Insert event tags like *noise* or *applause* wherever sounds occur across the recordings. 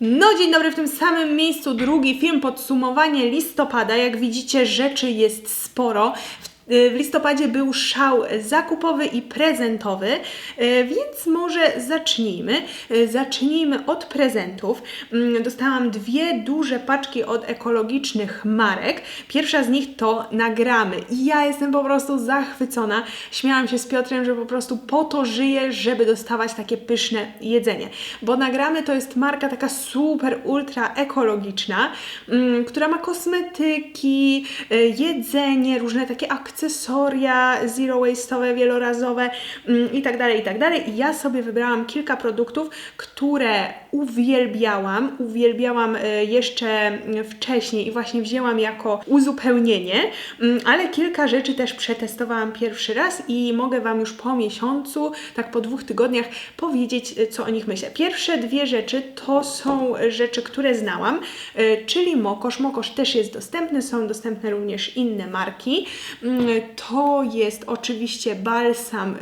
No dzień dobry, w tym samym miejscu drugi film, podsumowanie listopada. Jak widzicie rzeczy jest sporo. W w listopadzie był szał zakupowy i prezentowy, e, więc może zacznijmy. E, Zacznijmy od prezentów. Mm, Dostałam dwie duże paczki od ekologicznych marek. Pierwsza z nich to nagramy i ja jestem po prostu zachwycona. Śmiałam się z Piotrem, że po prostu po to żyję, żeby dostawać takie pyszne jedzenie. Bo nagramy to jest marka taka super, ultra ekologiczna, mm, która ma kosmetyki, y, jedzenie, różne takie akcesoria zero waste'owe, wielorazowe mm, i tak tak. I ja sobie wybrałam kilka produktów, które uwielbiałam, uwielbiałam y, jeszcze wcześniej i właśnie wzięłam jako uzupełnienie, mm, ale kilka rzeczy też przetestowałam pierwszy raz i mogę Wam już po miesiącu, tak po dwóch tygodniach powiedzieć, y, co o nich myślę. Pierwsze dwie rzeczy to są rzeczy, które znałam, y, czyli Mokosz. Mokosz też jest dostępny, są dostępne również inne marki. Mm, To jest oczywiście balsam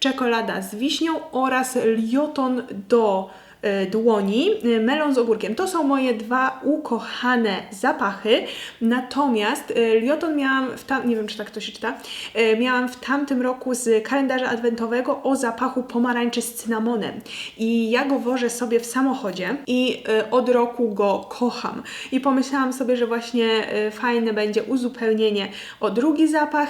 czekolada z wiśnią oraz lioton do dłoni, y, melon z ogórkiem. To są moje dwa ukochane zapachy. Natomiast y, lioton miałam w tam, nie wiem czy tak to się czyta, miałam w tamtym roku z kalendarza adwentowego o zapachu pomarańczy z cynamonem. I ja go wożę sobie w samochodzie i od roku go kocham. I pomyślałam sobie, że właśnie fajne będzie uzupełnienie o drugi zapach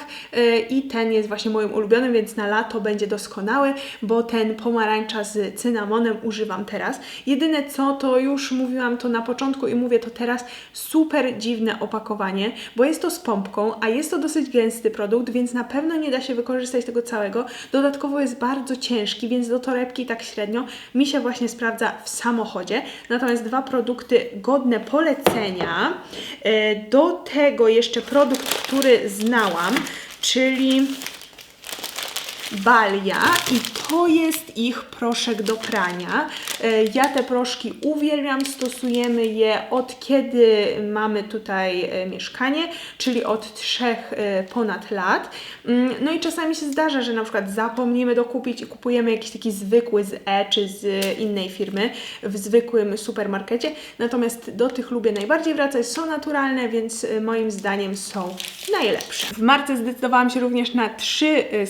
i ten jest właśnie moim ulubionym, więc na lato będzie doskonały, bo ten pomarańcza z cynamonem używam teraz. Jedyne co, to już mówiłam to na początku i mówię to teraz, super dziwne opakowanie, bo jest to z pompką, a jest to dosyć gęsty produkt, więc na pewno nie da się wykorzystać tego całego. Dodatkowo jest bardzo ciężki, więc do torebki tak średnio mi się właśnie sprawdza w samochodzie. Natomiast dwa produkty godne polecenia. E, Do tego jeszcze produkt, który znałam, czyli Balia i to jest ich proszek do prania. E, Ja te proszki uwielbiam, stosujemy je od kiedy mamy tutaj e, mieszkanie, czyli od trzech e, ponad lat. Mm, No i czasami się zdarza, że na przykład zapomnimy dokupić i kupujemy jakiś taki zwykły z E czy z innej firmy w zwykłym supermarkecie. Natomiast do tych lubię najbardziej wracać, są naturalne, więc moim zdaniem są najlepsze. W marce zdecydowałam się również na trzy e,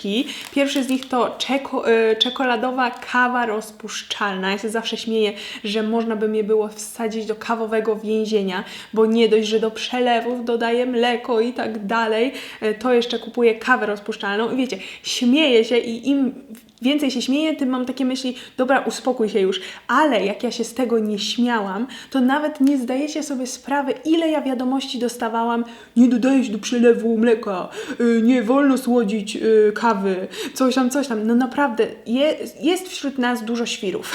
słoiczki. Pierwszy z nich to czeko, e, czekoladowa kawa rozpuszczalna. Ja się zawsze śmieję, że można by mnie było wsadzić do kawowego więzienia, bo nie dość, że do przelewów dodaję mleko i tak dalej, e, to jeszcze kupuję kawę rozpuszczalną i wiecie, śmieję się i im więcej się śmieję, tym mam takie myśli, dobra, uspokój się już. Ale jak ja się z tego nie śmiałam, to nawet nie zdajecie sobie sprawy, ile ja wiadomości dostawałam. Nie dodajesz do przelewu mleka, y, nie wolno słodzić y, kawy, coś tam, coś tam. No naprawdę, je, jest wśród nas dużo świrów.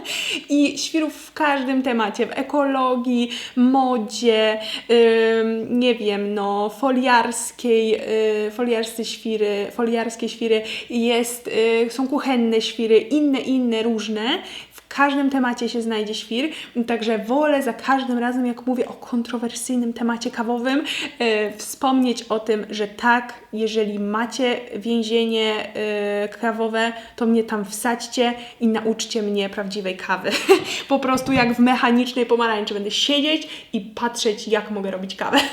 *laughs* I świrów w każdym temacie, w ekologii, modzie, ym, nie wiem, no, foliarskiej, y, foliarscy świry, foliarskie świry, jest, y, są kuchenne świry, inne, inne, różne. Każdym temacie się znajdzie świr, także wolę za każdym razem, jak mówię o kontrowersyjnym temacie kawowym, e, wspomnieć o tym, że tak, jeżeli macie więzienie e, kawowe, to mnie tam wsadźcie i nauczcie mnie prawdziwej kawy. *laughs* po prostu jak w mechanicznej pomarańczy będę siedzieć i patrzeć, jak mogę robić kawę. *laughs*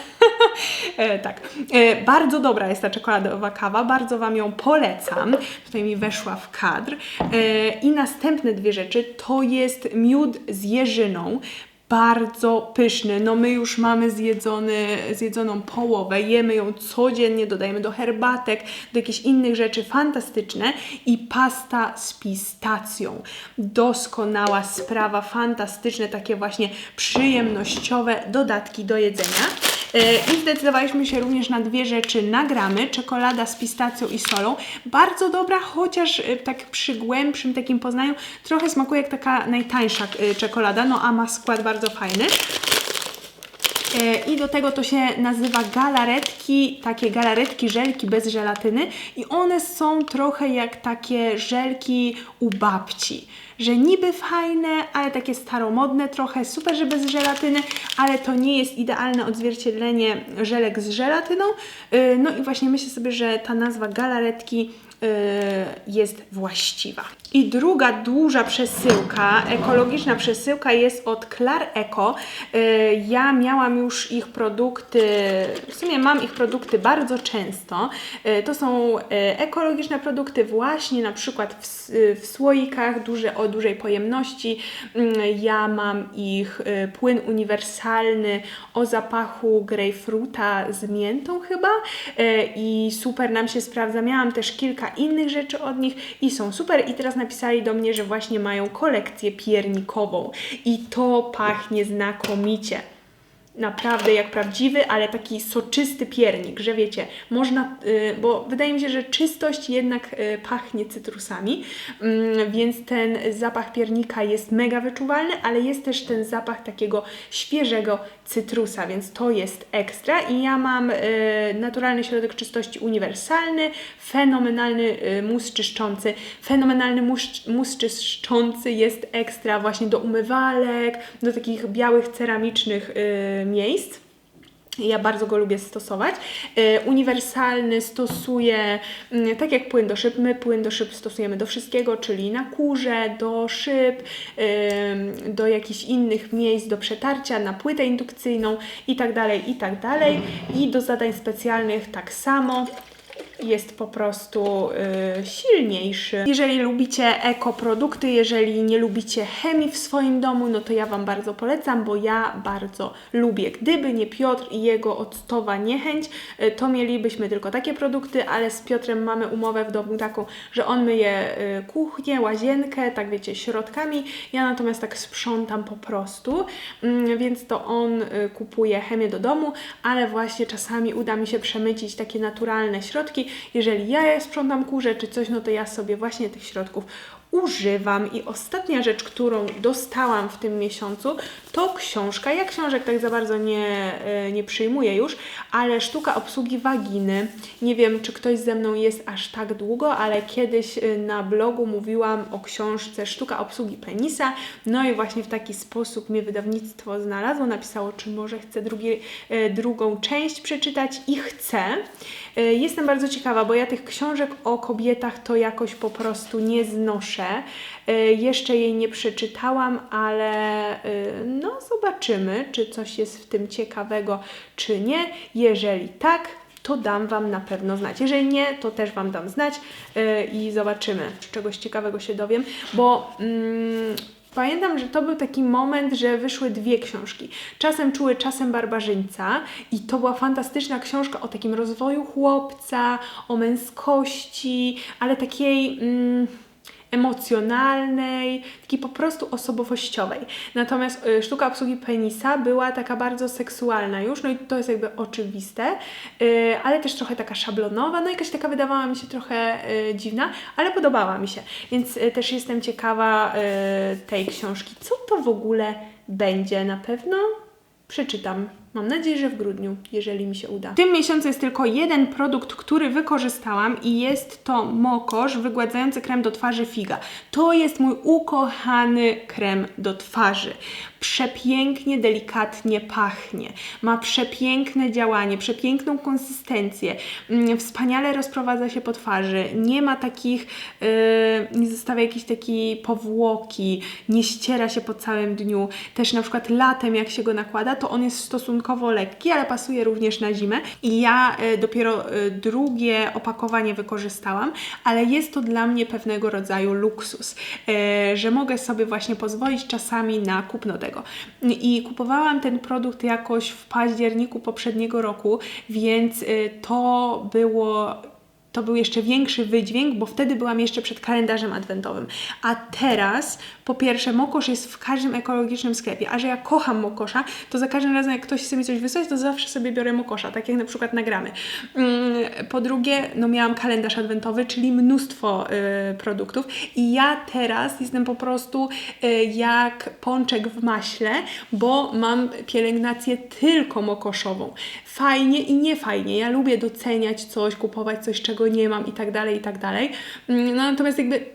E, tak. E, bardzo dobra jest ta czekoladowa kawa, bardzo Wam ją polecam. Tutaj mi weszła w kadr. E, I następne dwie rzeczy to jest miód z jeżyną. Bardzo pyszny. No my już mamy zjedzony, zjedzoną połowę, jemy ją codziennie, dodajemy do herbatek, do jakichś innych rzeczy fantastyczne i pasta z pistacją. Doskonała sprawa, fantastyczne, takie właśnie przyjemnościowe dodatki do jedzenia. E, I zdecydowaliśmy się również na dwie rzeczy na gramy. Czekolada z pistacją i solą. Bardzo dobra, chociaż e, tak przy głębszym takim poznaniu trochę smakuje jak taka najtańsza e, czekolada, no a ma skład bardzo fajny. E, I do tego to się nazywa galaretki, takie galaretki, żelki bez żelatyny i one są trochę jak takie żelki u babci, że niby fajne, ale takie staromodne trochę, super, że bez żelatyny, ale to nie jest idealne odzwierciedlenie żelek z żelatyną. E, No i właśnie myślę sobie, że ta nazwa galaretki jest właściwa. I druga duża przesyłka, ekologiczna przesyłka jest od Clar Eco. Y, Ja miałam już ich produkty, w sumie mam ich produkty bardzo często. Y, To są y, ekologiczne produkty właśnie na przykład w, w słoikach duże, o dużej pojemności. Mm, Ja mam ich płyn uniwersalny o zapachu grejpfruta z miętą chyba i super nam się sprawdza. Miałam też kilka innych rzeczy od nich i są super i teraz napisali do mnie, że właśnie mają kolekcję piernikową. I to pachnie znakomicie naprawdę jak prawdziwy, ale taki soczysty piernik, że wiecie, można, y, bo wydaje mi się, że czystość jednak y, pachnie cytrusami, mm, więc ten zapach piernika jest mega wyczuwalny, ale jest też ten zapach takiego świeżego cytrusa, więc to jest ekstra. I ja mam y, naturalny środek czystości uniwersalny, fenomenalny mus czyszczący, fenomenalny mus, mus czyszczący jest ekstra właśnie do umywalek, do takich białych ceramicznych miejsc. Ja bardzo go lubię stosować. E, uniwersalny stosuję, mm, tak jak płyn do szyb, my płyn do szyb stosujemy do wszystkiego, czyli na kurze, do szyb, do jakichś innych miejsc do przetarcia, na płytę indukcyjną i tak dalej, i tak. I do zadań specjalnych tak samo jest po prostu y, silniejszy. Jeżeli lubicie ekoprodukty, jeżeli nie lubicie chemii w swoim domu, no to ja Wam bardzo polecam, bo ja bardzo lubię. Gdyby nie Piotr i jego octowa niechęć, y, to mielibyśmy tylko takie produkty, ale z Piotrem mamy umowę w domu taką, że on myje y, kuchnię, łazienkę, tak wiecie, środkami. Ja natomiast tak sprzątam po prostu, mm, więc to on y, kupuje chemię do domu, ale właśnie czasami uda mi się przemycić takie naturalne środki. Jeżeli ja sprzątam kurze czy coś, no to ja sobie właśnie tych środków używam. I ostatnia rzecz, którą dostałam w tym miesiącu, to książka. Ja książek tak za bardzo nie, e, nie przyjmuję już, ale sztuka obsługi waginy. Nie wiem, czy ktoś ze mną jest aż tak długo, ale kiedyś e, na blogu mówiłam o książce Sztuka obsługi penisa. No i właśnie w taki sposób mnie wydawnictwo znalazło. Napisało, czy może chcę drugi, e, drugą część przeczytać i chcę. E, Jestem bardzo ciekawa, bo ja tych książek o kobietach to jakoś po prostu nie znoszę. E, Jeszcze jej nie przeczytałam, ale e, no zobaczymy, czy coś jest w tym ciekawego, czy nie. Jeżeli tak, to dam Wam na pewno znać. Jeżeli nie, to też Wam dam znać i zobaczymy, czy czegoś ciekawego się dowiem, bo mm, Pamiętam, że to był taki moment, że wyszły dwie książki. Czasem czuły, czasem barbarzyńca i to była fantastyczna książka o takim rozwoju chłopca, o męskości, ale takiej mm, emocjonalnej, takiej po prostu osobowościowej. Natomiast y, sztuka obsługi penisa była taka bardzo seksualna już, no i to jest jakby oczywiste, y, ale też trochę taka szablonowa, no jakaś taka wydawała mi się trochę y, dziwna, ale podobała mi się, więc też jestem ciekawa tej książki. Co to w ogóle będzie? Na pewno przeczytam. Mam nadzieję, że w grudniu, jeżeli mi się uda. W tym miesiącu jest tylko jeden produkt, który wykorzystałam i jest to Mokosz wygładzający krem do twarzy Figa. To jest mój ukochany krem do twarzy. Przepięknie, delikatnie pachnie. Ma przepiękne działanie, przepiękną konsystencję. Mm, Wspaniale rozprowadza się po twarzy. Nie ma takich, yy, nie zostawia jakiejś takiej powłoki, nie ściera się po całym dniu. Też na przykład latem, jak się go nakłada, to on jest stosunkowo lekki, ale pasuje również na zimę. I ja y, dopiero y, drugie opakowanie wykorzystałam, ale jest to dla mnie pewnego rodzaju luksus, y, że mogę sobie właśnie pozwolić czasami na kupno tego. I kupowałam ten produkt jakoś w październiku poprzedniego roku, więc to było to był jeszcze większy wydźwięk, bo wtedy byłam jeszcze przed kalendarzem adwentowym. A teraz, po pierwsze, mokosz jest w każdym ekologicznym sklepie, a że ja kocham mokosza, to za każdym razem, jak ktoś chce mi coś wysłać, to zawsze sobie biorę mokosza, tak jak na przykład nagramy. Mm, Po drugie, no miałam kalendarz adwentowy, czyli mnóstwo y, produktów i ja teraz jestem po prostu y, jak pączek w maśle, bo mam pielęgnację tylko mokoszową. Fajnie i niefajnie. Ja lubię doceniać coś, kupować coś, czego nie mam i tak dalej, i tak dalej. Mm, No natomiast jakby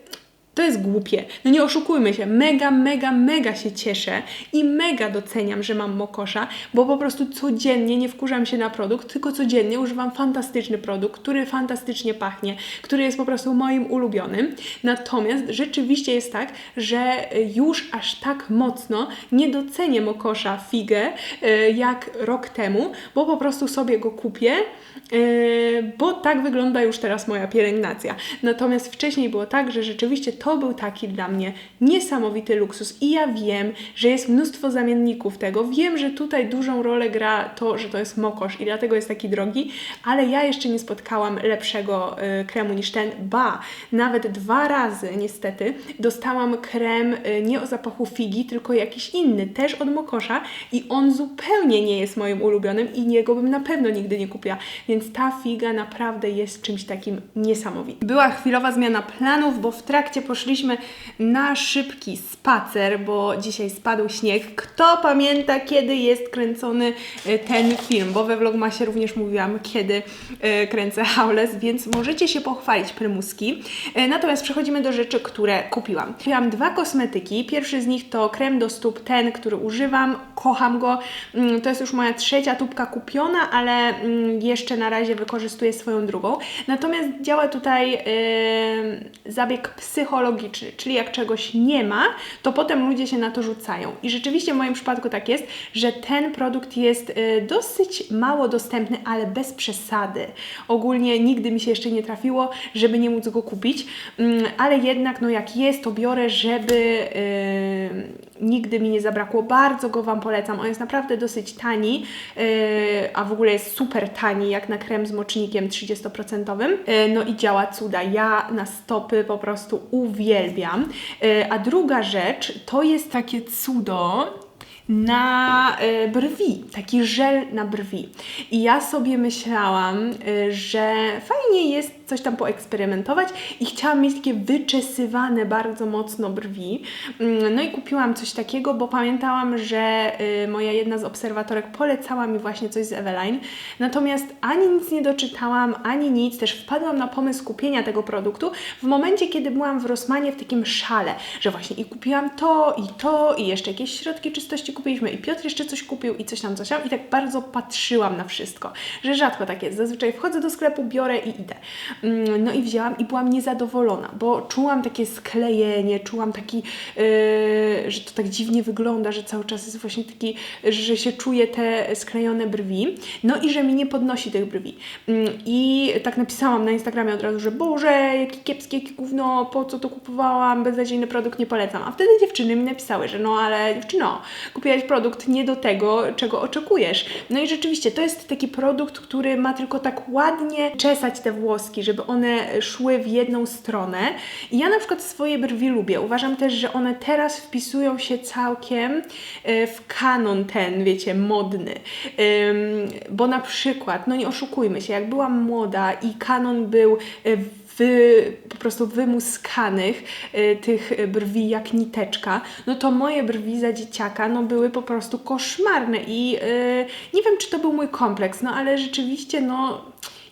To jest głupie. No nie oszukujmy się, mega, mega, mega się cieszę i mega doceniam, że mam Mokosza, bo po prostu codziennie nie wkurzam się na produkt, tylko codziennie używam fantastyczny produkt, który fantastycznie pachnie, który jest po prostu moim ulubionym. Natomiast rzeczywiście jest tak, że już aż tak mocno nie docenię Mokosza figę e, jak rok temu, bo po prostu sobie go kupię, e, bo tak wygląda już teraz moja pielęgnacja. Natomiast wcześniej było tak, że rzeczywiście to był taki dla mnie niesamowity luksus i ja wiem, że jest mnóstwo zamienników tego. Wiem, że tutaj dużą rolę gra to, że to jest mokosz i dlatego jest taki drogi, ale ja jeszcze nie spotkałam lepszego y, kremu niż ten. Ba, nawet dwa razy niestety dostałam krem y, nie o zapachu figi, tylko jakiś inny, też od mokosza i on zupełnie nie jest moim ulubionym i niego bym na pewno nigdy nie kupiła. Więc ta figa naprawdę jest czymś takim niesamowitym. Była chwilowa zmiana planów, bo w trakcie poszliśmy na szybki spacer, bo dzisiaj spadł śnieg. Kto pamięta, kiedy jest kręcony e, ten film? Bo we vlogmasie również mówiłam, kiedy e, kręcę Howless, więc możecie się pochwalić prymuski. E, Natomiast przechodzimy do rzeczy, które kupiłam. Kupiłam dwa kosmetyki. Pierwszy z nich to krem do stóp, ten, który używam. Kocham go. Mm, To jest już moja trzecia tubka kupiona, ale mm, jeszcze na razie wykorzystuję swoją drugą. Natomiast działa tutaj yy, zabieg psychologiczny, czyli jak czegoś nie ma, to potem ludzie się na to rzucają. I rzeczywiście w moim przypadku tak jest, że ten produkt jest yy, dosyć mało dostępny, ale bez przesady. Ogólnie nigdy mi się jeszcze nie trafiło, żeby nie móc go kupić, mm, ale jednak no jak jest, to biorę, żeby yy, nigdy mi nie zabrakło. Bardzo go Wam polecam. On jest naprawdę dosyć tani, yy, a w ogóle jest super tani, jak na krem z mocznikiem 30%. Yy, no i działa cuda. Ja na stopy po prostu uwielbiam. Yy, a druga rzecz to jest takie cudo na y, brwi, taki żel na brwi. I ja sobie myślałam, y, że fajnie jest coś tam poeksperymentować i chciałam mieć takie wyczesywane bardzo mocno brwi. Mm, No i kupiłam coś takiego, bo pamiętałam, że y, moja jedna z obserwatorek polecała mi właśnie coś z Eveline. Natomiast ani nic nie doczytałam, ani nic. Też wpadłam na pomysł kupienia tego produktu w momencie, kiedy byłam w Rossmanie w takim szale, że właśnie i kupiłam to, i to, i jeszcze jakieś środki czystości kupiliśmy, i Piotr jeszcze coś kupił, i coś tam, coś tam. I tak bardzo patrzyłam na wszystko, że rzadko tak jest. Zazwyczaj wchodzę do sklepu, biorę i idę. Mm, No i wzięłam i byłam niezadowolona, bo czułam takie sklejenie, czułam taki, yy, że to tak dziwnie wygląda, że cały czas jest właśnie taki, że się czuje te sklejone brwi, no i że mi nie podnosi tych brwi. Mm, I tak napisałam na Instagramie od razu, że Boże, jaki kiepski, jakie gówno, po co to kupowałam, beznadziejny produkt, nie polecam. A wtedy dziewczyny mi napisały, że no ale dziewczyno, kupiłaś produkt nie do tego, czego oczekujesz. No i rzeczywiście, to jest taki produkt, który ma tylko tak ładnie czesać te włoski, żeby one szły w jedną stronę. I ja na przykład swoje brwi lubię. Uważam też, że one teraz wpisują się całkiem e, w kanon ten, wiecie, modny. Bo na przykład, no nie oszukujmy się, jak byłam młoda i kanon był e, wy, po prostu wymuskanych y, tych brwi jak niteczka, no to moje brwi za dzieciaka no były po prostu koszmarne i y, nie wiem, czy to był mój kompleks, no ale rzeczywiście no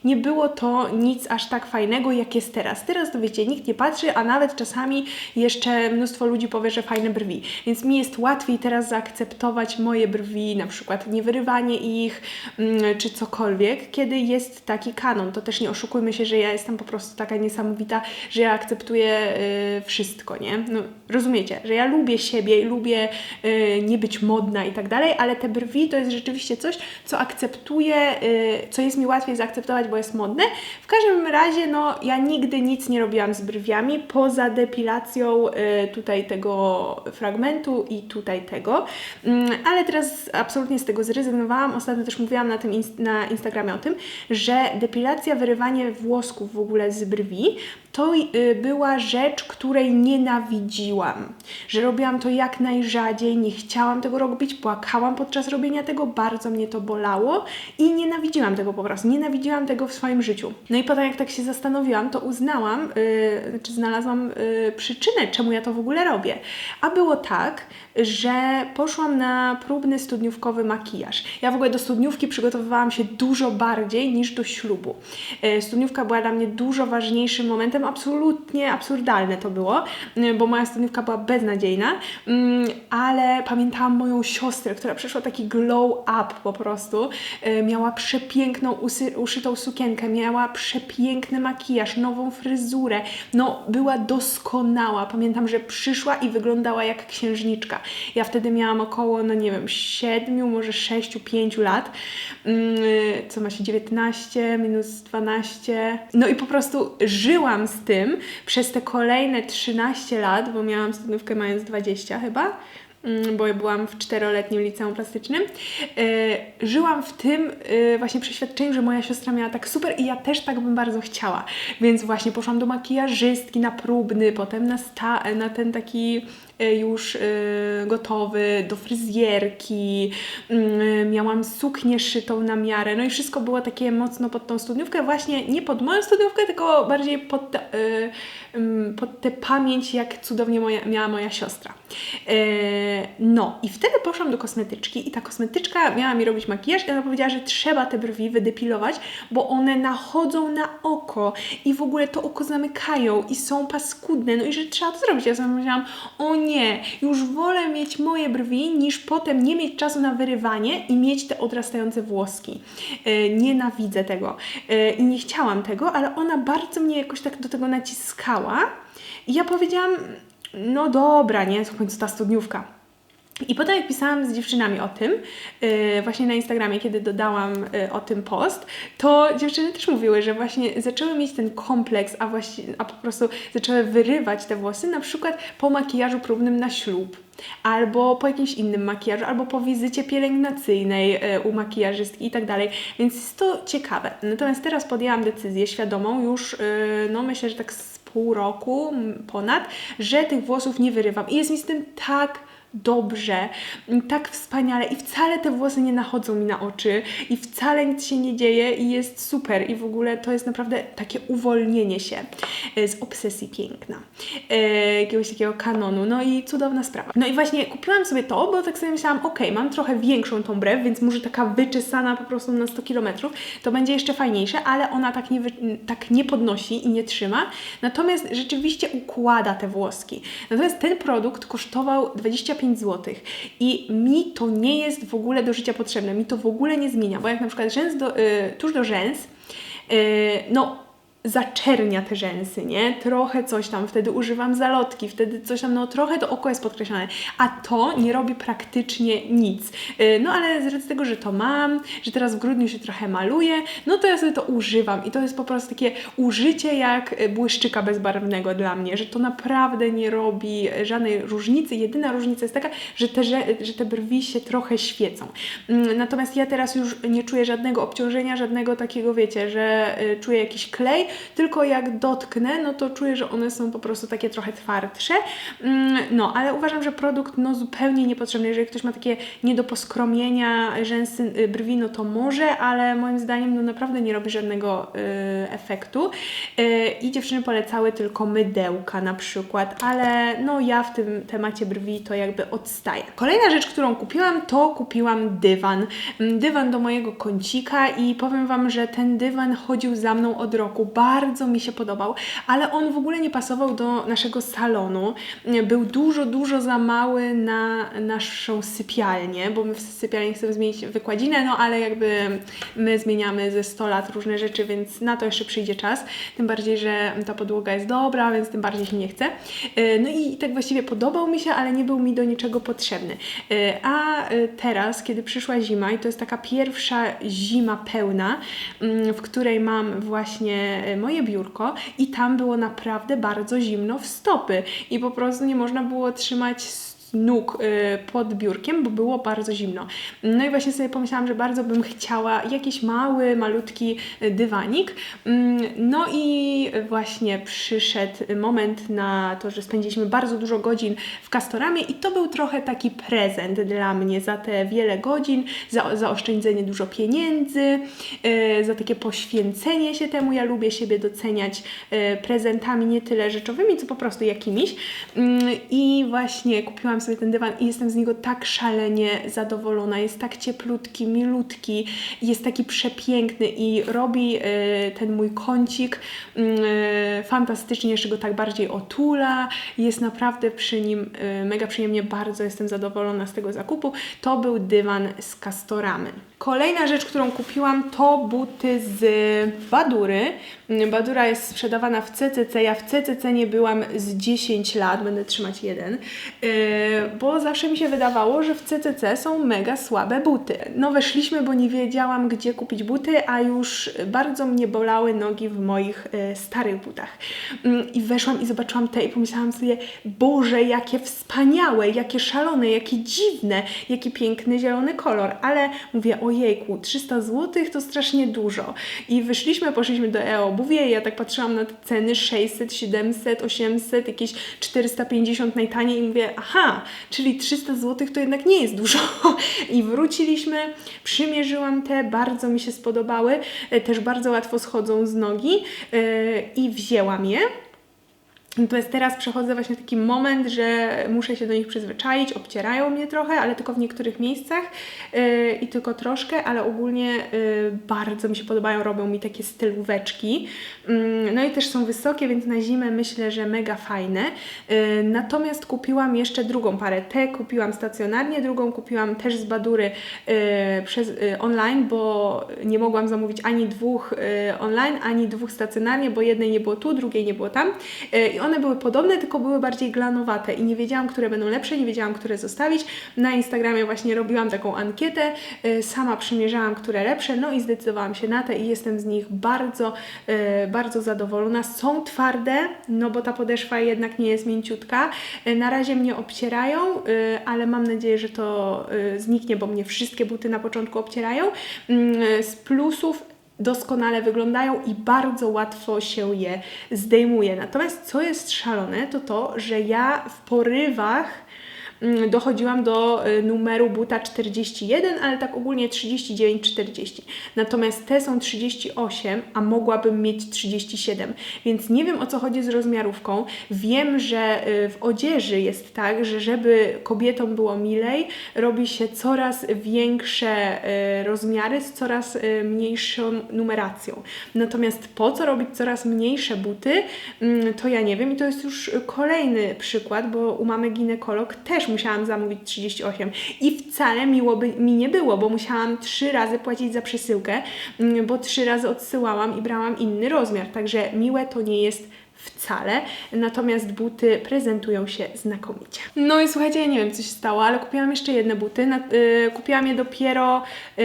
nie było to nic aż tak fajnego, jak jest teraz. Teraz to wiecie, nikt nie patrzy, a nawet czasami jeszcze mnóstwo ludzi powie, że fajne brwi. Więc mi jest łatwiej teraz zaakceptować moje brwi, na przykład nie wyrywanie ich, mm, czy cokolwiek, kiedy jest taki kanon. To też nie oszukujmy się, że ja jestem po prostu taka niesamowita, że ja akceptuję y, wszystko, nie? No, rozumiecie, że ja lubię siebie i lubię y, nie być modna i tak dalej, ale te brwi to jest rzeczywiście coś, co akceptuję, y, co jest mi łatwiej zaakceptować, bo jest modne. W każdym razie, no, ja nigdy nic nie robiłam z brwiami, poza depilacją y, tutaj tego fragmentu i tutaj tego, Mm, ale teraz absolutnie z tego zrezygnowałam. Ostatnio też mówiłam na tym ins- na Instagramie o tym, że depilacja, wyrywanie włosków w ogóle z brwi to y, była rzecz, której nienawidziłam. Że robiłam to jak najrzadziej, nie chciałam tego robić, płakałam podczas robienia tego, bardzo mnie to bolało i nienawidziłam tego po prostu. Nienawidziłam tego tego w swoim życiu. No i potem jak tak się zastanowiłam, to uznałam, yy, znaczy znalazłam yy, przyczynę, czemu ja to w ogóle robię. A było tak, że poszłam na próbny studniówkowy makijaż. Ja w ogóle do studniówki przygotowywałam się dużo bardziej niż do ślubu. Yy, studniówka była dla mnie dużo ważniejszym momentem, absolutnie absurdalne to było, yy, bo moja studniówka była beznadziejna, yy, ale pamiętałam moją siostrę, która przeszła taki glow up po prostu. Yy, miała przepiękną usy, uszytą sukienkę, miała przepiękny makijaż, nową fryzurę. No, była doskonała. Pamiętam, że przyszła i wyglądała jak księżniczka. Ja wtedy miałam około, no nie wiem, 7, może 6, 5 lat. Yy, co ma się 19 minus 12. No i po prostu żyłam z tym przez te kolejne 13 lat, bo miałam studniówkę mając 20 chyba bo ja byłam w czteroletnim liceum plastycznym, yy, żyłam w tym yy, właśnie przeświadczeniu, że moja siostra miała tak super i ja też tak bym bardzo chciała. Więc właśnie poszłam do makijażystki na próbny, potem na, sta- na ten taki już y, gotowy, do fryzjerki, y, miałam suknię szytą na miarę, no i wszystko było takie mocno pod tą studniówkę, właśnie nie pod moją studniówkę, tylko bardziej pod, te, y, pod tę pamięć, jak cudownie moja, miała moja siostra. No i wtedy poszłam do kosmetyczki i ta kosmetyczka miała mi robić makijaż i ona powiedziała, że trzeba te brwi wydepilować, bo one nachodzą na oko i w ogóle to oko zamykają i są paskudne, no i że trzeba to zrobić. Ja sobie myślałam, o nie, już wolę mieć moje brwi, niż potem nie mieć czasu na wyrywanie i mieć te odrastające włoski. Yy, nienawidzę tego yy, i nie chciałam tego, ale ona bardzo mnie jakoś tak do tego naciskała i ja powiedziałam, no dobra, nie, w końcu ta studniówka. I potem jak pisałam z dziewczynami o tym, yy, właśnie na Instagramie, kiedy dodałam yy, o tym post, to dziewczyny też mówiły, że właśnie zaczęły mieć ten kompleks, a, właśnie, a po prostu zaczęły wyrywać te włosy, na przykład po makijażu próbnym na ślub. Albo po jakimś innym makijażu, albo po wizycie pielęgnacyjnej yy, u makijażystki i tak dalej. Więc jest to ciekawe. Natomiast teraz podjęłam decyzję świadomą, już no myślę, że tak z pół roku ponad, że tych włosów nie wyrywam. I jest mi z tym tak dobrze, tak wspaniale i wcale te włosy nie nachodzą mi na oczy i wcale nic się nie dzieje i jest super i w ogóle to jest naprawdę takie uwolnienie się e, z obsesji piękna, e, jakiegoś takiego kanonu, no i cudowna sprawa. No i właśnie kupiłam sobie to, bo tak sobie myślałam, ok, mam trochę większą tą brew, więc może taka wyczesana po prostu na 100 km, to będzie jeszcze fajniejsze, ale ona tak nie, tak nie podnosi i nie trzyma, natomiast rzeczywiście układa te włoski. Natomiast ten produkt kosztował 25 5 zł. I mi to nie jest w ogóle do życia potrzebne, mi to w ogóle nie zmienia, bo jak na przykład rzęs do, y, tuż do rzęs, y, no zaczernia te rzęsy, nie? Trochę coś tam, wtedy używam zalotki, wtedy coś tam, no trochę to oko jest podkreślone, a to nie robi praktycznie nic. Y, no ale z racji tego, że to mam, że teraz w grudniu się trochę maluję, no to ja sobie to używam i to jest po prostu takie użycie jak błyszczyka bezbarwnego dla mnie, że to naprawdę nie robi żadnej różnicy. Jedyna różnica jest taka, że te, że te brwi się trochę świecą. Mm, natomiast ja teraz już nie czuję żadnego obciążenia, żadnego takiego, wiecie, że y, czuję jakiś klej, tylko jak dotknę, no to czuję, że one są po prostu takie trochę twardsze. Mm, no, ale uważam, że produkt no zupełnie niepotrzebny. Jeżeli ktoś ma takie nie do poskromienia rzęsy, y, brwi, no to może, ale moim zdaniem no naprawdę nie robi żadnego y, efektu. Y, I dziewczyny polecały tylko mydełka na przykład, ale no ja w tym temacie brwi to jakby odstaję. Kolejna rzecz, którą kupiłam, to kupiłam dywan. Mm, dywan do mojego kącika i powiem Wam, że ten dywan chodził za mną od roku. Bardzo mi się podobał, ale on w ogóle nie pasował do naszego salonu. Był dużo, dużo za mały na naszą sypialnię, bo my w sypialni chcemy zmienić wykładzinę, no ale jakby my zmieniamy ze 100 lat różne rzeczy, więc na to jeszcze przyjdzie czas. Tym bardziej, że ta podłoga jest dobra, więc tym bardziej się nie chce. E, no i tak właściwie podobał mi się, ale nie był mi do niczego potrzebny. E, a e, teraz, kiedy przyszła zima i to jest taka pierwsza zima pełna, mm, w której mam właśnie moje biurko i tam było naprawdę bardzo zimno w stopy. I po prostu nie można było trzymać nóg y, pod biurkiem, bo było bardzo zimno. No i właśnie sobie pomyślałam, że bardzo bym chciała jakiś mały, malutki y, dywanik. Mm, No i właśnie przyszedł moment na to, że spędziliśmy bardzo dużo godzin w Castoramie i to był trochę taki prezent dla mnie za te wiele godzin, za zaoszczędzenie dużo pieniędzy, y, za takie poświęcenie się temu. Ja lubię siebie doceniać prezentami nie tyle rzeczowymi, co po prostu jakimiś. Mm, I właśnie kupiłam sobie ten dywan i jestem z niego tak szalenie zadowolona. Jest tak cieplutki, milutki, jest taki przepiękny i robi y, ten mój kącik mm, y, fantastycznie, jeszcze go tak bardziej otula. Jest naprawdę przy nim y, mega przyjemnie, bardzo jestem zadowolona z tego zakupu. To był dywan z Castoramy. Kolejna rzecz, którą kupiłam, to buty z Badury. Mm, Badura jest sprzedawana w CCC. Ja w CCC nie byłam z 10 lat, będę trzymać jeden, yy, bo zawsze mi się wydawało, że w CCC są mega słabe buty. No weszliśmy, bo nie wiedziałam, gdzie kupić buty, a już bardzo mnie bolały nogi w moich yy, starych butach. Yy, I weszłam i zobaczyłam te i pomyślałam sobie, Boże, jakie wspaniałe, jakie szalone, jakie dziwne, jaki piękny zielony kolor, ale mówię, ojejku, 300 zł to strasznie dużo. I wyszliśmy, poszliśmy do e-obuwie ja tak patrzyłam na te ceny 600, 700, 800, jakieś 450 najtaniej i mówię, aha, czyli 300 zł to jednak nie jest dużo. *laughs* I wróciliśmy, przymierzyłam te, bardzo mi się spodobały, e, też bardzo łatwo schodzą z nogi yy, i wzięłam je. Natomiast teraz przechodzę właśnie taki moment, że muszę się do nich przyzwyczaić, obcierają mnie trochę, ale tylko w niektórych miejscach yy, i tylko troszkę, ale ogólnie yy, bardzo mi się podobają, robią mi takie stylóweczki. Yy, no i też są wysokie, więc na zimę myślę, że mega fajne. Yy, natomiast kupiłam jeszcze drugą parę. Tę kupiłam stacjonarnie, drugą kupiłam też z Badury yy, przez yy, online, bo nie mogłam zamówić ani dwóch yy, online, ani dwóch stacjonarnie, bo jednej nie było tu, drugiej nie było tam. Yy, one były podobne, tylko były bardziej glanowate i nie wiedziałam, które będą lepsze, nie wiedziałam, które zostawić. Na Instagramie właśnie robiłam taką ankietę, yy, sama przymierzałam, które lepsze, no i zdecydowałam się na te i jestem z nich bardzo, yy, bardzo zadowolona. Są twarde, no bo ta podeszwa jednak nie jest mięciutka. Yy, Na razie mnie obcierają, ale mam nadzieję, że to zniknie, bo mnie wszystkie buty na początku obcierają. Yy, Z plusów doskonale wyglądają i bardzo łatwo się je zdejmuje. Natomiast co jest szalone, to to, że ja w porywach dochodziłam do y, numeru buta 41, ale tak ogólnie 39-40. Natomiast te są 38, a mogłabym mieć 37, więc nie wiem o co chodzi z rozmiarówką. Wiem, że y, w odzieży jest tak, że żeby kobietom było milej, robi się coraz większe y, rozmiary z coraz mniejszą numeracją. Natomiast po co robić coraz mniejsze buty, mm, to ja nie wiem i to jest już kolejny przykład, bo u mamy ginekolog też musiałam zamówić 38 i wcale miło by mi nie było, bo musiałam trzy razy płacić za przesyłkę, mm, bo trzy razy odsyłałam i brałam inny rozmiar, także miłe to nie jest wcale, natomiast buty prezentują się znakomicie. No i słuchajcie, ja nie wiem co się stało, ale kupiłam jeszcze jedne buty, na, y, kupiłam je dopiero y,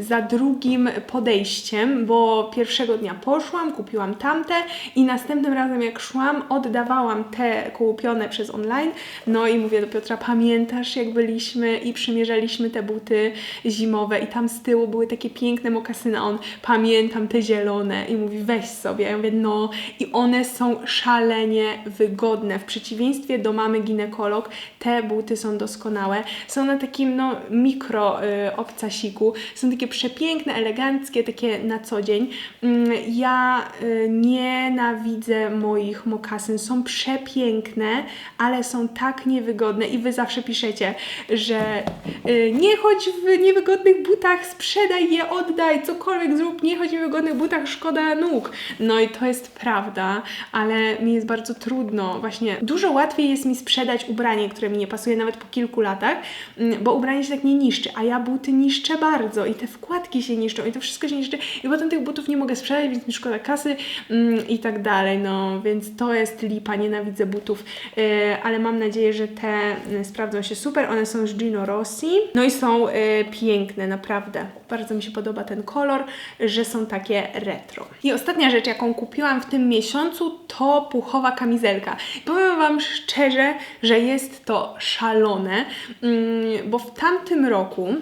za drugim podejściem, bo pierwszego dnia poszłam, kupiłam tamte i następnym razem jak szłam, oddawałam te kupione przez online, no i mówię do Piotra, pamiętasz jak byliśmy i przymierzaliśmy te buty zimowe i tam z tyłu były takie piękne mokasyny, on pamiętam te zielone i mówi weź sobie, ja mówię no i one są szalenie wygodne. W przeciwieństwie do mamy ginekolog, te buty są doskonałe. Są na takim no, mikro y, obcasiku. Są takie przepiękne, eleganckie, takie na co dzień. Mm, ja y, nienawidzę moich mokasyn. Są przepiękne, ale są tak niewygodne i wy zawsze piszecie, że y, nie chodź w niewygodnych butach, sprzedaj je, oddaj, cokolwiek zrób, nie chodź w niewygodnych butach, szkoda nóg. No i to jest prawda, ale mi jest bardzo trudno. Właśnie dużo łatwiej jest mi sprzedać ubranie, które mi nie pasuje nawet po kilku latach, mm, bo ubranie się tak nie niszczy, a ja buty niszczę bardzo i te wkładki się niszczą i to wszystko się niszczy i potem tych butów nie mogę sprzedać, więc mi szkoda kasy mm, i tak dalej, no więc to jest lipa, nienawidzę butów, yy, ale mam nadzieję, że te y, sprawdzą się super, one są z Gino Rossi, no i są y, piękne, naprawdę, bardzo mi się podoba ten kolor, że są takie retro. I ostatnia rzecz, jaką kupiłam w tym miesiącu, miesiącu to puchowa kamizelka. Powiem Wam szczerze, że jest to szalone, mm, bo w tamtym roku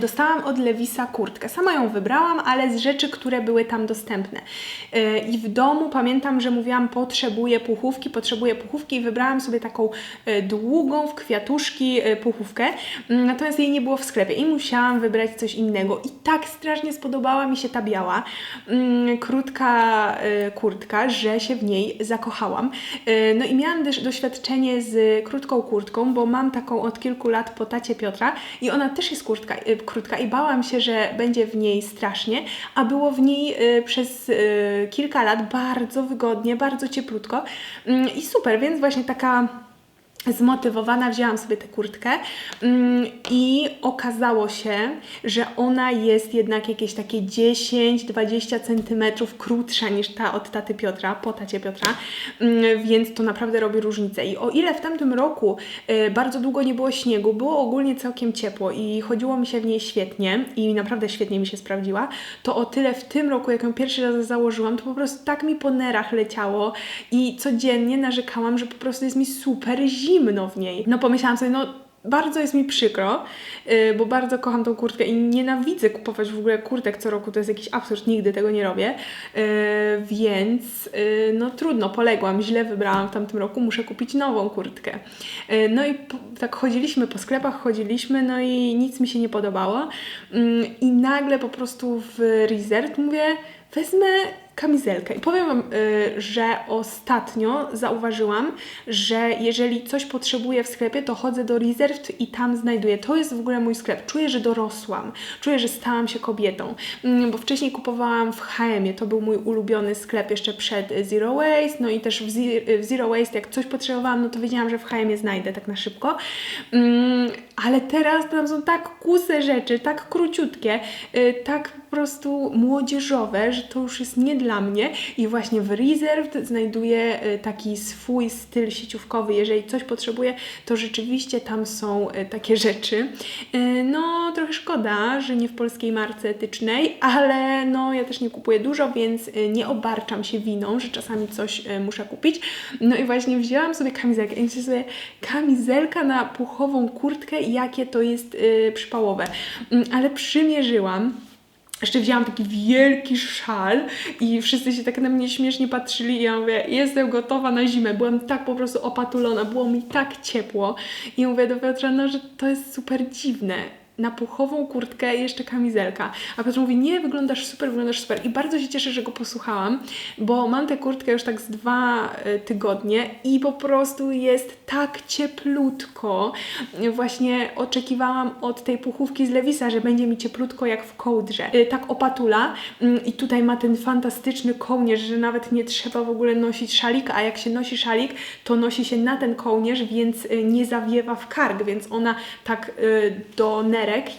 dostałam od Lewisa kurtkę. Sama ją wybrałam, ale z rzeczy, które były tam dostępne. E, I w domu pamiętam, że mówiłam, potrzebuję puchówki, potrzebuję puchówki i wybrałam sobie taką e, długą w kwiatuszki e, puchówkę, Mm, natomiast jej nie było w sklepie i musiałam wybrać coś innego. I tak strasznie spodobała mi się ta biała, mm, krótka e, kurtka, że się w niej zakochałam. E, No i miałam też doświadczenie z krótką kurtką, bo mam taką od kilku lat po tacie Piotra i ona też jest kurtka, e, krótka i bałam się, że będzie w niej strasznie, a było w niej e, przez e, kilka lat bardzo wygodnie, bardzo cieplutko. Mm, i super, więc właśnie taka zmotywowana wzięłam sobie tę kurtkę mm, i okazało się, że ona jest jednak jakieś takie 10-20 centymetrów krótsza niż ta od taty Piotra, po tacie Piotra, mm, więc to naprawdę robi różnicę. I o ile w tamtym roku y, bardzo długo nie było śniegu, było ogólnie całkiem ciepło i chodziło mi się w niej świetnie i naprawdę świetnie mi się sprawdziła, to o tyle w tym roku, jak ją pierwszy raz założyłam, to po prostu tak mi po nerach leciało i codziennie narzekałam, że po prostu jest mi super zimno w niej. No pomyślałam sobie, no bardzo jest mi przykro, yy, bo bardzo kocham tą kurtkę i nienawidzę kupować w ogóle kurtek co roku, to jest jakiś absurd, nigdy tego nie robię, yy, więc yy, no trudno, poległam, źle wybrałam w tamtym roku, muszę kupić nową kurtkę. No i tak chodziliśmy po sklepach, chodziliśmy, no i nic mi się nie podobało yy, i nagle po prostu w Resort mówię, wezmę kamizelkę. I powiem Wam, y, że ostatnio zauważyłam, że jeżeli coś potrzebuję w sklepie, to chodzę do Reserved i tam znajduję. To jest w ogóle mój sklep. Czuję, że dorosłam. Czuję, że stałam się kobietą. Mm, Bo wcześniej kupowałam w H&M, to był mój ulubiony sklep jeszcze przed Zero Waste, no i też w, w Zero Waste, jak coś potrzebowałam, no to wiedziałam, że w H&M znajdę tak na szybko. Mm, Ale teraz tam są tak kuse rzeczy, tak króciutkie, y, tak prostu młodzieżowe, że to już jest nie dla mnie i właśnie w Reserved znajduję y, taki swój styl sieciówkowy. Jeżeli coś potrzebuję, to rzeczywiście tam są y, takie rzeczy. Y, No, trochę szkoda, że nie w polskiej marce etycznej, ale no, ja też nie kupuję dużo, więc nie obarczam się winą, że czasami coś muszę kupić. No i właśnie wzięłam sobie kamizelkę i myślę sobie, kamizelka na puchową kurtkę, jakie to jest przypałowe. Mm, Ale przymierzyłam. Jeszcze wzięłam taki wielki szal i wszyscy się tak na mnie śmiesznie patrzyli i ja mówię, jestem gotowa na zimę. Byłam tak po prostu opatulona, było mi tak ciepło i mówię do Piotra, no, że to jest super dziwne. Na puchową kurtkę i jeszcze kamizelka. A Piotr mówi, nie, wyglądasz super, wyglądasz super. I bardzo się cieszę, że go posłuchałam, bo mam tę kurtkę już tak z dwa e, tygodnie i po prostu jest tak cieplutko. Właśnie oczekiwałam od tej puchówki z Lewisa, że będzie mi cieplutko jak w kołdrze. E, Tak opatula mm, i tutaj ma ten fantastyczny kołnierz, że nawet nie trzeba w ogóle nosić szalika, a jak się nosi szalik, to nosi się na ten kołnierz, więc e, nie zawiewa w kark, więc ona tak do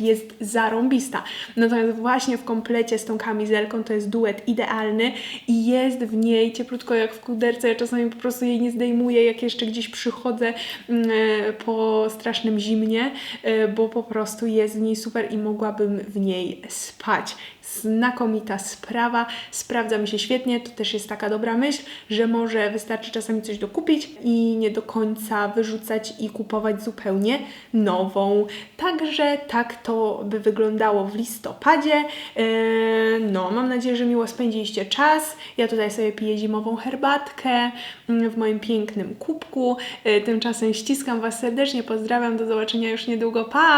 jest zarąbista. Natomiast właśnie w komplecie z tą kamizelką to jest duet idealny i jest w niej cieplutko jak w kuderce. Ja czasami po prostu jej nie zdejmuję, jak jeszcze gdzieś przychodzę mm, e, po strasznym zimnie, e, bo po prostu jest w niej super i mogłabym w niej spać. Znakomita sprawa, sprawdza mi się świetnie. To też jest taka dobra myśl, że może wystarczy czasami coś dokupić i nie do końca wyrzucać i kupować zupełnie nową. Także tak to by wyglądało w listopadzie. Eee, No, mam nadzieję, że miło spędziliście czas. Ja tutaj sobie piję zimową herbatkę mm, w moim pięknym kubku. E, Tymczasem ściskam Was serdecznie, pozdrawiam, do zobaczenia już niedługo. Pa!